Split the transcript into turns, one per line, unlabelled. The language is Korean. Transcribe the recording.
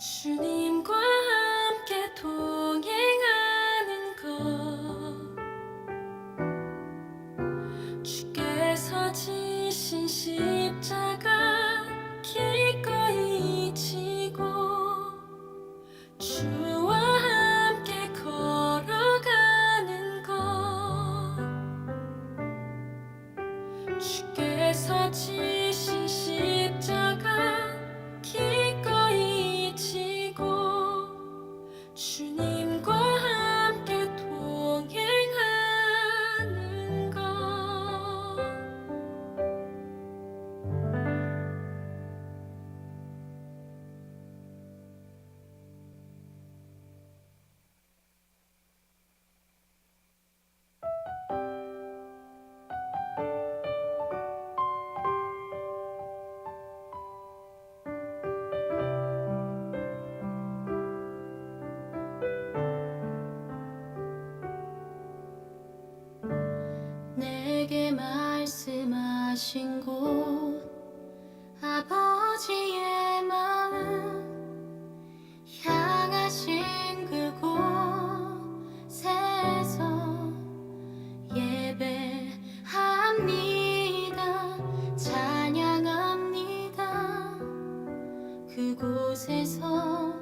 주님과 함께 동행하는 것. 주께서 지신 십자가 기꺼이 지고 주와 함께 걸어가는 것. 주께서 지 내게 말씀하신 곳 아버지의 마음 향하신 그곳에서 예배합니다 찬양합니다. 그곳에서